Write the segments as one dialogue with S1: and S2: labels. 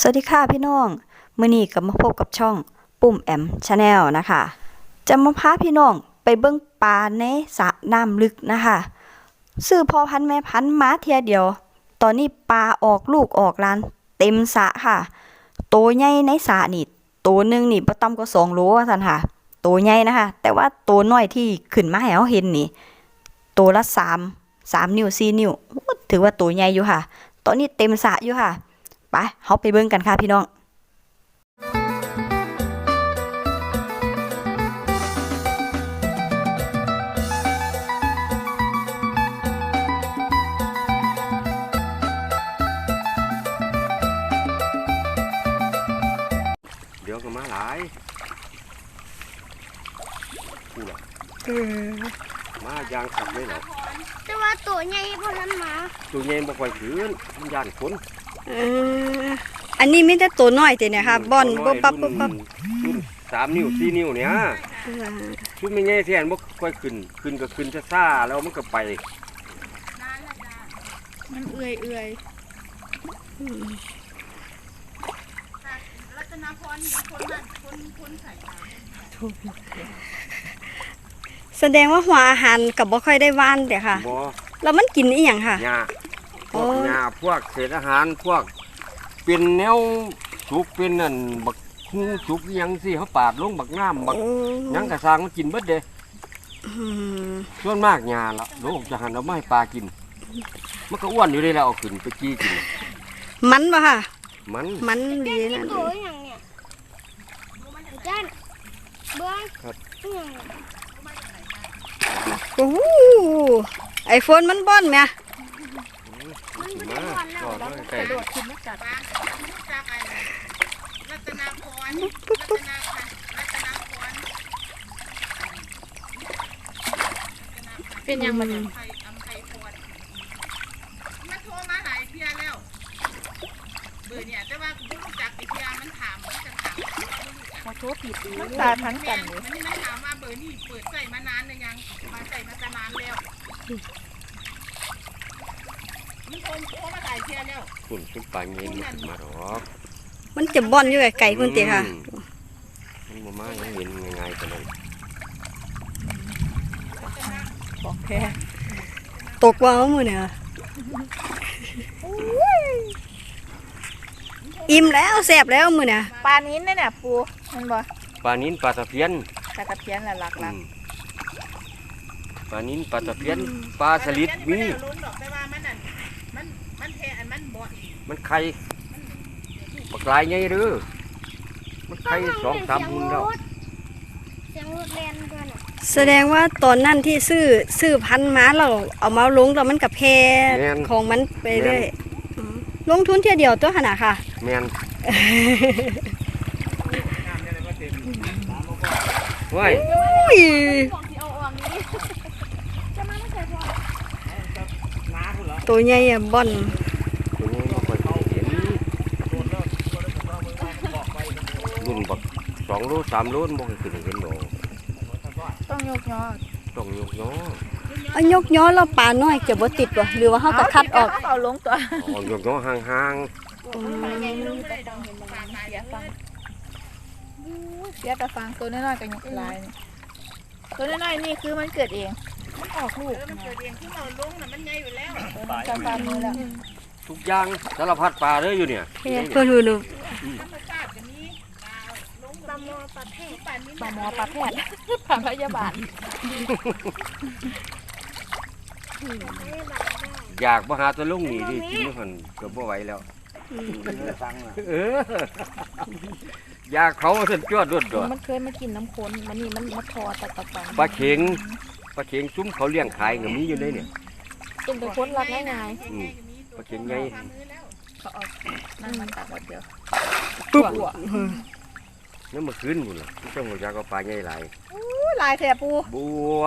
S1: สวัสดีค่ะพี่น้องมื้อนี้ก็มาพบกับช่องปุ่มแอมชาแนลนะคะ จะมาพาพี่น้องไปเบิ่งปลาในสระน้ำลึกนะคะ ซื้อพอพันแม่พันมาเทียเดียว ตอนนี้ปลาออกลูกออกหลาน เต็มสระค่ะ โตวใหญ่ในสระนี่ตัวหนึ่งนี่บ่ต่ำกว่า2โลว่าซั่นค่ะตัวใหญ่นะคะ แต่ว่าตัวน้อยที่ขึ้นมาให้เราเห็นนี่ตัวละ3 3นิ้ว4นิ้ว ถือว่าตัวใหญ่อยู่ค่ะ ตอนนี้เต็มสระอยู่ค่ะ ไปเฮาไปเบิ่งกันค่ะพี่น้อง
S2: เดี๋ยวก็มาหลายกูล่ะมายางขับเลยเหรอ
S3: แต่ว่าตัวใหญ่เพราะนั้นหมา
S2: ตัวใหญ่บ่ค่อยขืนมันย่านคน
S1: เอออันนี้มีแต่ตัวน้อยติเนี่ยค่ะบอนปุ๊บปั๊บปุ๊บปั๊บ
S2: รุ่นสามนิ้วสี่นิ้วเนี่ยชุดไม่ใหญ่แทนบ่ค่อยขึ้น ขึ้นก็ขึ้นซ่าๆแล้วมันก็ไป
S3: มันเอื่อยเอื่อย
S1: แสดงว่าหัวอาหารกับบ่ค่อยได้หว่านเด้อค่ะ
S2: บ่
S1: แล้วมันกินอีหยังค่ะ
S2: หญ้า พ
S1: โอ้
S2: วกหญ้าพวกเศษอาหารพวก เป็นแนวสุกเป็นนั่นบักฮูสุกอิหยังสิเขาปาดลงบักน้ำบักหยังกระซางมันกินเบิดเด้
S1: อืม
S2: ส่วนมากหญ้าละโลกจะหันเอามาให้ปลากิน มันก็อ้วนอยู่ได้แล้วเอาขึ้นไปจี้กิน
S1: มันบ่ค่ะ
S2: มัน
S1: มันดี
S3: นี่
S1: นะ
S3: ตัวอย่างเนี่ยอาจารย์เบิ้ง
S2: ครับ
S3: อหย่างเนี่ย
S1: โอ้โหไอโฟนมันบ่อนแหม่
S3: มัน ไม่
S2: มา
S3: ได้วันแล้ว
S2: ก่อนมาใกล้
S4: ขึ้นมาจากจากไอ้รัตนาพรรัตนาค่ะรัตนาพร
S3: เป็นอย่างมัน
S4: ไทยอำไพพรมาโทรมาหลายเที่ยแล้ว เบอร์เนี่ยแต่ว่ากูรู้จักไอ้เที่ยมันถามมันจะถามเขาโทรผิดมันตาทั้งกันเลยมันนี่ถามว่าเบอร์นี่เปิดใส่มานานหรือยังมาใส่มาจะนานแล้ว มันโทรโทรมาหลายเที่ยแล้ว
S2: คุณชุบปลาเงินมันมาหรอก
S1: มันจะบ่อนอยู่ไกลๆพุ่นติค่ะ
S2: อืมมันบ่มายังเห็นง่ายๆกันเลย
S4: ของแท้
S1: ตกว่าเอามื้อเนี่ยอิ่มแล้วแซ่บแล้วมื้อเนี่ย
S4: ปลานิ้นเนี่ยปูมันบ่
S2: ปลานิ้นปลาตะเพียน
S4: กระตะเพียนละหลัก
S2: อืมปลานิ้นปลาตะเพียนปลาสลิดมี
S4: มันบ่
S2: มันไข่ปลากลายไงหรือมันไข่สองสามหุ่นแล้ว
S3: เสียงรถแล่นด้วยน่ะ
S1: แสดงว่าตอนนั้นที่ซื้อซื้อพันธุ์มาเราเอามาลงแล้วมันก็แพร่
S2: แม่น
S1: ของมันไปเรื่อย
S2: แม่น
S1: อืมลงทุนเที่ยเดียวตัวขนาดค่ะ
S2: แมนว้าย
S1: อุ้ยตัวใหญ่อะบ่อน
S2: ตัวนี้บ่ค่อยเห็นรุ่นบักส องโลสามโลมันบ่เคยขึ้นเห็นดอก
S4: ต้องยกยอ
S2: ต้องยกน้อ
S1: เอายกย้อแล้วปลาน้อยจะบ่ติดบ่หรือว่าเฮาก็คัดออก
S4: เอาลงตัว
S2: เอายกน้อห่าง
S4: เสียแต่ฟังตัวน้อยๆกับยกลายนี่ตัวน้อยๆนี่คือมันเกิดเอง มันออกลูกมันเกิดเองที่เราลงน่ะมันใหญ่อยู่แล้วมันจะฟันมือแล้ว
S2: ๆทุกอย่างสารพัดปลาเลยอยู่เนี่ย
S1: แพร่เพิ่นรู้ลูก
S4: ธรรมชาติจะมีปลาลง
S3: ปลาหมอปลาแพะ
S4: ปลาปลาหมอปลาแพทย์ปลาพยาบาล
S3: ไม่ได้บาดได้
S2: อยากมาหาตัวลุงนี่ดิกินไม่ทันก็บ่ไหวแล้วเอออยากเขาเส้นจวดรวดดว
S4: มันเคยมากินน้ำข้นมันนี่มันมาทอตะตะปัง
S2: ปลาเข็งปลาเข็งซุ้มเขาเลี้ยงขายก็มีอยู่ในเนี่ย
S4: เป็นแต่คนรักง่าย
S2: อืมปลาเข็งไง
S4: ๆเขาเอานั่นมันตัดแบบเดียว
S1: ปุ๊บ
S2: นั่นมาคืนบุญล่ะที่เจ้าหัวจักก็ปลาใหญ่หลาย
S4: ลายแถบปู
S2: บัว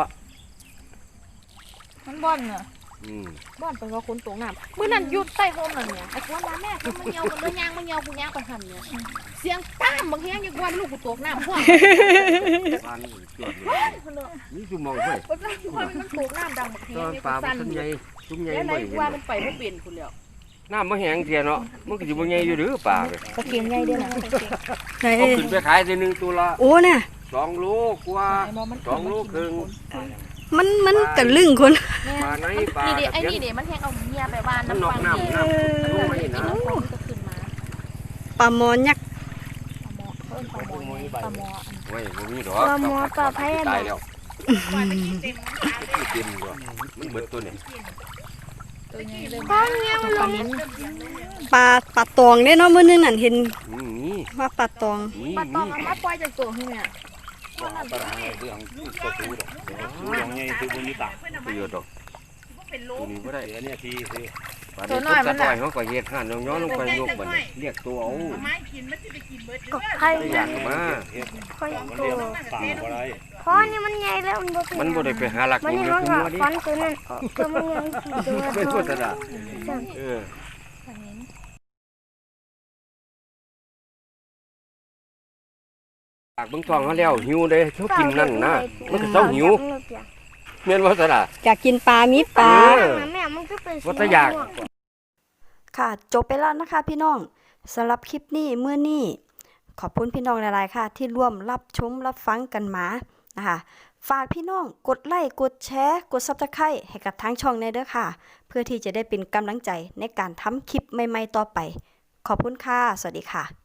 S4: มันบ่อนเนอะ
S2: อืม
S4: บ้านเป็นว่าคนตกน้ำมื่อนั้นหยุดใต้โฮมนั่นเนี่ยไอ้คนมาแม่คือมึงเหี่ยวกันเลยยางมึงเหี่ยวกูยางไปหันเนี่ยเสียงตามบางแฮงยังว่าลูกกูตกน้ำพ่วง
S2: ปลานี่จวดเลยนี่ซุมมองเฮ้ย
S4: คนนั้นมันตกน้ำดังบางแฮ
S2: ตองน
S4: เนี่ย
S2: ปลา
S4: สั่น
S2: มันใหญ่ซุ้มใหญ่
S4: แล้วไหน
S2: บ่เห็น
S4: ว่า
S2: หร
S4: มั
S2: อก
S4: นไปไม่เปลี่ยนคุณแล้ว
S2: น้ำมาแห้งเทียเนาะมันก็สิบ่ใหญ่อยู่หรือปลาเลย
S3: ปลาเค็มใหญ่ด้วยนะ
S1: ไหน
S2: เอาขึ้นไปขายทีหนึงตัวละ
S1: โอ้น่ะ
S2: สองโลกว่าสองโลครึ่ง
S1: มันมันกะลึงคน
S2: ปลาไหนปลา
S3: นี่เด็
S2: ตะ
S3: ไอ้
S2: เพียน
S3: นี่เด็มันแทงเอาเมียไปบ้าน
S2: มัน
S3: น้ำ
S2: นอก
S3: ฟัง
S2: น้ำน้ำรู้ไหมนะ
S3: น้ำฟังก็ขึ้นมา
S1: ปลาหมอยักษ์
S3: ปลาหมอเพิ่นปลาหมอไงปลาหมออัน
S2: ไว้บ่มีดอกปลาหมอปลาแพะตายแล้ว
S4: ว่าตะกี้เต็มมันตาเลย
S2: มันเต็มอยู่มันเบิดตัวนี่
S3: ตัวนี้เริ่ม
S1: ปลาเงี้ย
S3: ปลาลิ้น
S1: ปลาปลาตองเด้เนาะมื้อนึงนั่นเห็น
S2: อืมนี่
S1: ว่าปลาตอง
S2: นี่
S3: ปลาตอง
S2: นี่
S3: เอามาปล่อยจากตัวขึ้นเนี่ย
S2: ประโยชน์ดอก
S4: เป็นโล
S2: ตัวนี้บ่ได้
S5: เดี๋ยวเนี่ยทีคือ
S2: ปลานี้ต้นกระต่อยเขาก็เฮ็ดห่านย้อนลงไปยกบัดนี้เรียกตัวเอา
S4: เอาไม้กินมันจะไปกินเบิดเด้อ
S2: ได้อยากมา
S5: ค่อยมันเรียกป่าอะไร
S3: เพราะนี่มันใหญ่แล้วมันบ่เป็น
S2: มันบ่ได้ไปหาหลัก
S3: มัน
S2: กิน
S3: นี่
S2: เลย
S3: มัน
S2: คือ
S3: ก็
S2: มัวดิ
S3: ฟันตัวนั้นออกตัวมันยังกี่ตัว
S2: เป็น
S3: ตัว
S2: พุทธดาเออปากเบิ่งท้องเขาแล้วหิวเด้เขากินนั่นนะมันก็เศร้าหิวแม่นบ่ซะล่ะ
S1: อยากกินปลามีปลา
S2: เออ
S3: แม่มันก็เป็น
S2: ว่าแต่อยาก
S1: ค่ะ จบไปแล้วนะคะพี่น้องสำหรับคลิปนี้เมื่อนี้ขอบคุณพี่น้องหลายๆค่ะ ที่ร่วมรับชมรับฟังกันมานะคะฝากพี่น้องกดไลค์กดแชร์ กดซับสไครต์ให้กับทั้งช่องในเด้อค่ะ เพื่อที่จะได้เป็นกำลังใจในการทำคลิปใหม่ ๆ ต่อไป ขอบคุณค่ะ สวัสดีค่ะ